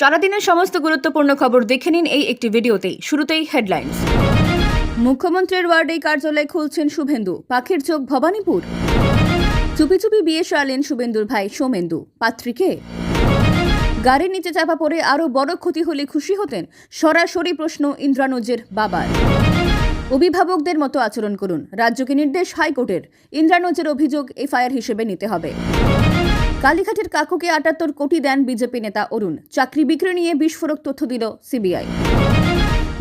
সারাদিনের সমস্ত গুরুত্বপূর্ণ খবর দেখে নিন এই একটি ভিডিওতেই। শুরুতেই হেডলাইন্স। মুখ্যমন্ত্রীর ওয়ার্ডেই কার্যালয় খুলছেন শুভেন্দু। পাখির চোখ ভবানীপুর। চুপি চুপি বিয়ে সারলেন শুভেন্দুর ভাই সোমেন্দু। পাত্রীকে গাড়ির নিচে চাপা পড়ে আরও বড় ক্ষতি হলে খুশি হতেন সরাসরি প্রশ্ন ইন্দ্রানুজের বাবার। অভিভাবকদের মতো আচরণ করুন। রাজ্যকে নির্দেশ হাইকোর্টের। ইন্দ্রানুজের অভিযোগ এফআইআর হিসেবে নিতে হবে। কালীঘাটের কাকুকে আটাত্তর কোটি দেন বিজেপি নেতা অরুণ। চাকরি বিক্রি নিয়ে বিস্ফোরক তথ্য দিল সিবিআই।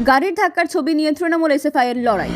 গাড়ির ধাক্কার ছবি নিয়ে তৃণমূল এসএফআইয়ের লড়াই।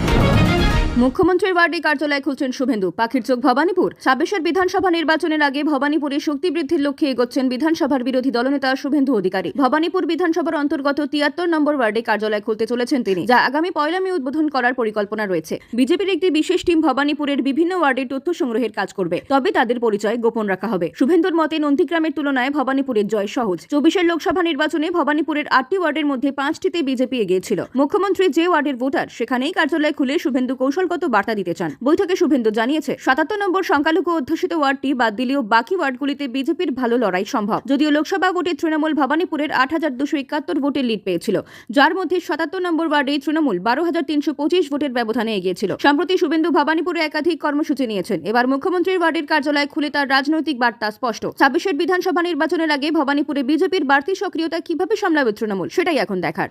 মুখ্যমন্ত্রীর ওয়ার্ডে কার্যালয় খুলছেন শুভেন্দু। পাখির চোখ ভবানীপুর। ছাব্বিশের বিধানসভা নির্বাচনের আগে ভবানীপুরে শক্তি বৃদ্ধির লক্ষ্যে এগোচ্ছেন বিধানসভার বিরোধী দলনেতা শুভেন্দু অধিকারী। ভবানীপুর বিধানসভার অন্তর্গত তিয়াত্তর নম্বর ওয়ার্ডে কার্যালয় খুলতে চলেছেন তিনি, যা আগামী পয়লা মে উদ্বোধন করার পরিকল্পনা রয়েছে। বিজেপির একটি বিশেষ টিম ভবানীপুরের বিভিন্ন ওয়ার্ডে তথ্য সংগ্রহের কাজ করবে, তবে তাদের পরিচয় গোপন রাখা হবে। শুভেন্দুর মতে, নন্দীগ্রামের তুলনায় ভবানীপুরের জয় সহজ। চব্বিশের লোকসভা নির্বাচনে ভবানীপুরের আটটি ওয়ার্ডের মধ্যে পাঁচটিতে বিজেপি এগিয়েছিল। মুখ্যমন্ত্রী যে ওয়ার্ডের ভোটার, সেখানেই কার্যালয় খুলে শুভেন্দু কৌশলগত বার্তা দিতে চান। বৈঠকে শুভেন্দু জানিয়েছে, সাতাত্তর নম্বর সংখ্যালঘু অধ্যুষিত ওয়ার্ডটি বাদ দিলেও বাকি ওয়ার্ডগুলিতে বিজেপির ভালো লড়াই সম্ভব। যদিও লোকসভা ভোটে তৃণমূল ভবানীপুরের আট হাজার দুশো একাত্তর ভোটের লিড পেয়েছিল। যার মধ্যে সাতাত্তর নম্বর ওয়ার্ডে তৃণমূল বারো হাজার তিনশো পঁচিশ ভোটের ব্যবধানে এগিয়েছিল সম্প্রতি শুভেন্দু ভবানীপুরে একাধিক কর্মসূচি নিয়েছেন। এবার মুখ্যমন্ত্রীর ওয়ার্ডের কার্যালয় খুলে তার রাজনৈতিক বার্তা স্পষ্ট। ছাব্বিশের বিধানসভা নির্বাচনের আগে ভবানীপুরে বিজেপির বাড়তি সক্রিয়তা কীভাবে সামলাবে তৃণমূল, সেটাই এখন দেখার।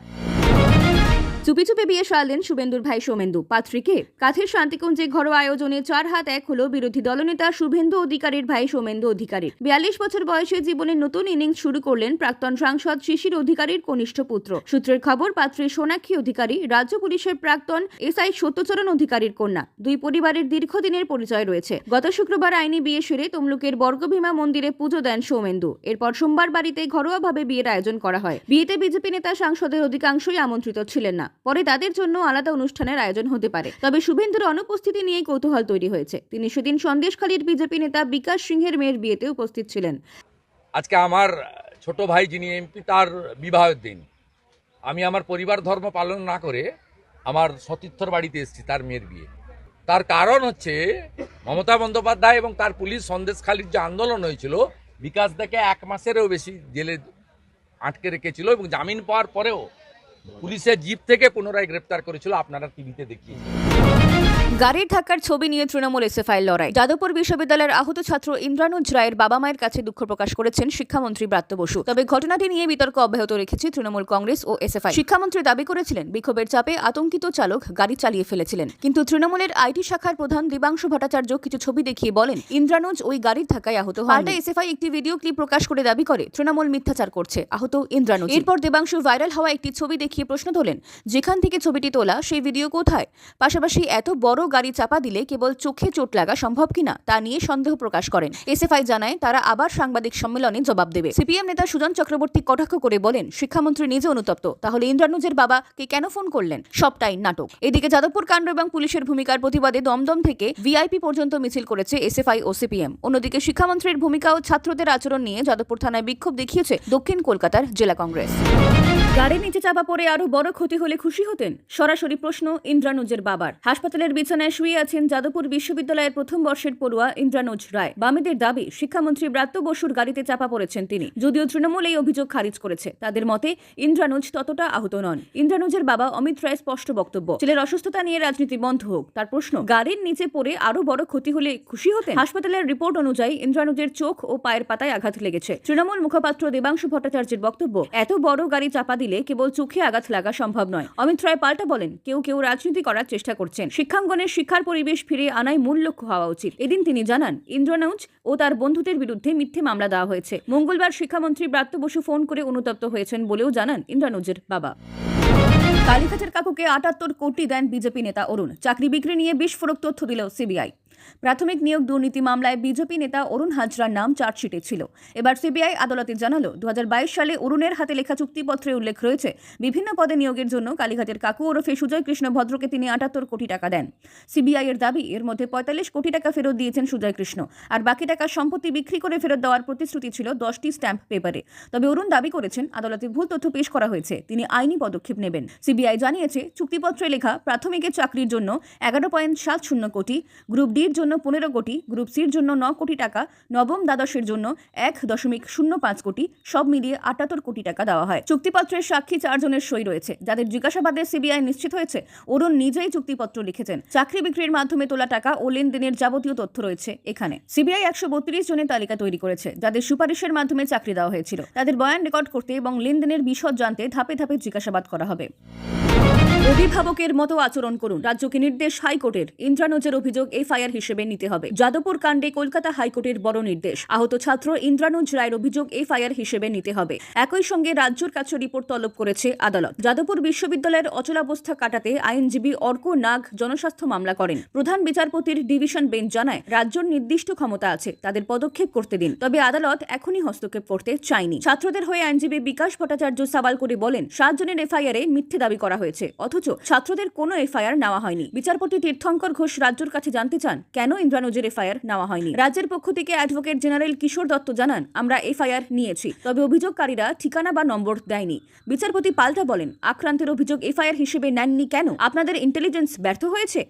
চুপি চুপি বিয়ে সারলেন শুভেন্দুর ভাই সোমেন্দু। পাত্রীকে? কাথের শান্তিকুঞ্জে ঘরোয়া আয়োজনে চার হাত এক হলো বিরোধী দলনেতা শুভেন্দু অধিকারীর ভাই সোমেন্দু অধিকারীর। বিয়াল্লিশ বছর বয়সে জীবনের নতুন ইনিংস শুরু করলেন প্রাক্তন সাংসদ শিশির অধিকারীর কনিষ্ঠ পুত্র। সূত্রের খবর, পাত্রী সোনাক্ষী অধিকারী রাজ্য পুলিশের প্রাক্তন এসআই সত্যচরণ অধিকারীর কন্যা। দুই পরিবারের দীর্ঘদিনের পরিচয় রয়েছে। গত শুক্রবার আইনি বিয়ে সেরে তমলুকের বর্গভীমা মন্দিরে পুজো দেন সৌমেন্দু। এরপর সোমবার বাড়িতে ঘরোয়াভাবে বিয়ের আয়োজন করা হয়। বিয়েতে বিজেপি নেতা সাংসদের অধিকাংশই আমন্ত্রিত ছিলেন না। পরে তাদের জন্য আলাদা অনুষ্ঠানের আয়োজন হতে পারে। তবে শুভেন্দুর অনুপস্থিতি নিয়েই কৌতূহল তৈরি হয়েছে। তিনি সেদিন সন্দেশখালীর বিজেপি নেতা বিকাশ সিংহের মেয়ের বিয়েতে উপস্থিত ছিলেন। আজকে আমার ছোট ভাই যিনি এমপি, তার বিবাহের দিন। আমি আমার পরিবার ধর্ম পালন না করে আমার সতীর্থর বাড়িতে এসেছি তার মেয়ের বিয়ে। তার কারণ হচ্ছে মমতা বন্দ্যোপাধ্যায় এবং তার পুলিশ সন্দেশখালীর যে আন্দোলন হয়েছিল, বিকাশ দাকে এক মাসেরও বেশি জেলে আটকে রেখেছিল এবং জামিন পাওয়ার পরেও পুলিশের জিপ থেকে পুনরায় গ্রেপ্তার করেছিল আপনারা টিভিতে দেখিয়েছেন। গাড়ির ধাক্কার ছবি নিয়ে তৃণমূল এসএফআই লড়াই। যাদবপুর বিশ্ববিদ্যালয়ের আহত ছাত্র ইন্দ্রানুজ রায়ের বাবা মায়ের কাছে দুঃখ প্রকাশ করেছেন শিক্ষামন্ত্রী ব্রাত্য বসু। তবে ঘটনাটি নিয়ে বিতর্ক অব্যাহত রেখেছে তৃণমূল কংগ্রেস ও এসএফআই। শিক্ষামন্ত্রী দাবি করেছিলেন, বিক্ষোভের চাপে আতঙ্কিত চালক গাড়ি চালিয়ে ফেলেছিলেন। কিন্তু তৃণমূলের আইটি শাখার প্রধান দেবাংশু ভট্টাচার্য কিছু ছবি দেখিয়ে বলেন, ইন্দ্রানুজ ওই গাড়ির ধাক্কায় আহত পাল্টা এসএফআই একটি ভিডিও ক্লিপ প্রকাশ করে দাবি করে, তৃণমূল মিথ্যাচার করছে, আহত ইন্দ্রানুজ। এরপর দেবাংশু ভাইরাল হওয়া একটি ছবি দেখিয়ে প্রশ্ন তোলেন, যেখান থেকে ছবিটি তোলা, সেই ভিডিও কোথায়? পাশাপাশি, এত বড় গাড়ি চাপা দিলে কেবল চোখে চোট লাগা সম্ভব কিনা তা নিয়ে সন্দেহ প্রকাশ করেন। এসএফআই জানায়, তারা আবার সাংবাদিক সম্মেলনে জবাব দেবে। সিপিএম নেতা সুজন চক্রবর্তী কটাক্ষ করে বলেন, শিক্ষামন্ত্রী নিজে অনুতপ্ত। তাহলে ইন্দ্রানুজের বাবাকে কেন ফোন করলেন? সবটাই নাটক। এদিকে যাদবপুর কাণ্ড এবং পুলিশের ভূমিকার প্রতিবাদে দমদম থেকে ভিআইপি পর্যন্ত মিছিল করেছে এসএফআই ও সিপিএম। অন্যদিকে শিক্ষামন্ত্রীর ভূমিকা ও ছাত্রদের আচরণ নিয়ে যাদবপুর থানায় বিক্ষোভ দেখিয়েছে দক্ষিণ কলকাতার জেলা কংগ্রেস। গাড়ির নিচে চাপা পড়ে আরও বড় ক্ষতি হলে খুশি হতেন? সরাসরি প্রশ্ন, ইন্দ্রানুজের বাবার। হাসপাতালের বিছানায় শুয়ে আছেন যাদবপুর বিশ্ববিদ্যালয়ের প্রথম বর্ষের পড়ুয়া ইন্দ্রানুজ রায়। বামেদের দাবি, শিক্ষামন্ত্রী ব্রাত্য বসুর গাড়িতে চাপা পড়েছেন তিনি। যদিও তৃণমূল এই অভিযোগ খারিজ করেছে। তাদের মতে, ইন্দ্রানুজ ততটা আহত নন। ইন্দ্রানুজের বাবা অমিত রায় স্পষ্ট বক্তব্য, ছেলের অসুস্থতা নিয়ে রাজনীতি বন্ধ হোক। তার প্রশ্ন, গাড়ির নিচে পড়ে আরও বড় ক্ষতি হলে খুশি হতেন? হাসপাতালের রিপোর্ট অনুযায়ী ইন্দ্রানুজের চোখ ও পায়ের পাতায় আঘাত লেগেছে। তৃণমূল মুখপাত্র দেবাংশু ভট্টাচার্যের বক্তব্য, এত বড় গাড়ি চাপা দিলে কেবল চোখে আঘাত লাগা সম্ভব নয়। অমিত রায় পাল্টা বলেন, কেউ কেউ রাজনীতি করার চেষ্টা করছেন। শিক্ষাঙ্গনের শিক্ষার পরিবেশ ফিরে আনাই মূল লক্ষ্য হওয়া উচিত। এদিন তিনি জানান, ইন্দ্রনাউজ ও তার বন্ধুদের বিরুদ্ধে মিথ্যে মামলা দেওয়া হয়েছে। মঙ্গলবার শিক্ষামন্ত্রী ব্রাত্য বসু ফোন করে অনুতপ্ত হয়েছেন বলেও জানান ইন্দ্রানুজের বাবা। কালীঘাটের কাকুকে আটাত্তর কোটি দেন বিজেপি নেতা অরুণ। চাকরি বিক্রি নিয়ে বিস্ফোরক তথ্য দিল সিবিআই। প্রাথমিক নিয়োগ দুর্নীতি মামলায় বিজেপি নেতা অরুণ হাজরার নাম চার্জশিটে ছিল। এবার সিবিআই আদালতে জানালো দু সালে অরুণের হাতে লেখা চুক্তিপত্রে উল্লেখ রয়েছে, বিভিন্ন পদে নিয়োগের জন্য কালীঘাটের কাকু ওরফে সুজয় কৃষ্ণ ভদ্রকে তিনি আটাত্তর কোটি টাকা দেন। সিবিআই এর দাবি, এর মধ্যে পঁয়তাল্লিশ কোটি টাকা ফেরত দিয়েছেন সুজয় কৃষ্ণ, আর বাকি টাকা সম্পত্তি বিক্রি করে ফেরত দেওয়ার প্রতিশ্রুতি ছিল দশটি স্ট্যাম্প পেপারে। তবে অরুণ দাবি করেছেন, আদালতে ভুল তথ্য পেশ করা হয়েছে, তিনি আইনি পদক্ষেপ নেবেন। সিবিআই জানিয়েছে, চুক্তিপত্রে লেখা প্রাথমিকের চাকরির জন্য এগারো পয়েন্ট সাত শূন্য কোটি, গ্রুপ ডির বির জন্য পনেরো কোটি, গ্রুপ সির জন্য ন কোটি টাকা, নবম দ্বাদশের জন্য এক দশমিক শূন্য পাঁচ কোটি, সব মিলিয়ে আটাত্তর কোটি টাকা দেওয়া হয়। চুক্তিপত্রের সাক্ষী চারজনের সই রয়েছে, যাদের জিজ্ঞাসাবাদে সিবিআই নিশ্চিত হয়েছে, অরুণ নিজেই চুক্তিপত্র লিখেছেন। চাকরি বিক্রির মাধ্যমে তোলা টাকা ও লেনদেনের যাবতীয় তথ্য রয়েছে এখানে। সিবিআই একশো বত্রিশ জনের তালিকা তৈরি করেছে, যাদের সুপারিশের মাধ্যমে চাকরি দেওয়া হয়েছিল। তাদের বয়ান রেকর্ড করতে এবং লেনদেনের বিশদ জানতে ধাপে ধাপে জিজ্ঞাসাবাদ করা হবে। অভিভাবকের মতো আচরণ করুন। রাজ্যকে নির্দেশ হাইকোর্টের। ইন্দ্রানুজের অভিযোগ এফআইআর হিসেবে নিতে হবে। যাদবপুর কাণ্ডে কলকাতা হাইকোর্টের বড় নির্দেশ। আহত ছাত্র ইন্দ্রানুজ রায়ের অভিযোগ এফআইআর হিসেবে নিতে হবে। একই সঙ্গে রাজ্যের কাছে রিপোর্ট তলব করেছে আদালত। যাদবপুর বিশ্ববিদ্যালয়ের অচলাবস্থা কাটাতে আইনজীবী অর্ক নাগ জনস্বাস্থ্য মামলা করেন। প্রধান বিচারপতির ডিভিশন বেঞ্চ জানায়, রাজ্যের নির্দিষ্ট ক্ষমতা আছে, তাদের পদক্ষেপ করতে দিন। তবে আদালত এখনই হস্তক্ষেপ করতে চায়নি। ছাত্রদের হয়ে আইনজীবী বিকাশ ভট্টাচার্য সাবাল করে বলেন, সাতজনের এফআইআরে মিথ্যে দাবি করা হয়েছে। অথচ ছাত্রদের কোনো এফআইআর নেওয়া হয়নি। বিচারপতি তীর্থঙ্কর ঘোষ রাজ্যর কাছে জানতে চান, কেন ইন্দ্রানুজের এফআইআর নেওয়া হয়নি? রাজ্যের পক্ষ থেকে অ্যাডভোকেট জেনারেল কিশোর দত্ত জানান, আমরা এফআইআর নিয়েছি, তবে অভিযোগকারীরা ঠিকানা বা নম্বর দেয়নি। বিচারপতি পাল্টা বলেন, আক্রান্তের অভিযোগ এফআইআর হিসেবে নেননি কেন? আপনাদের ইন্টেলিজেন্স ব্যর্থ হয়েছে?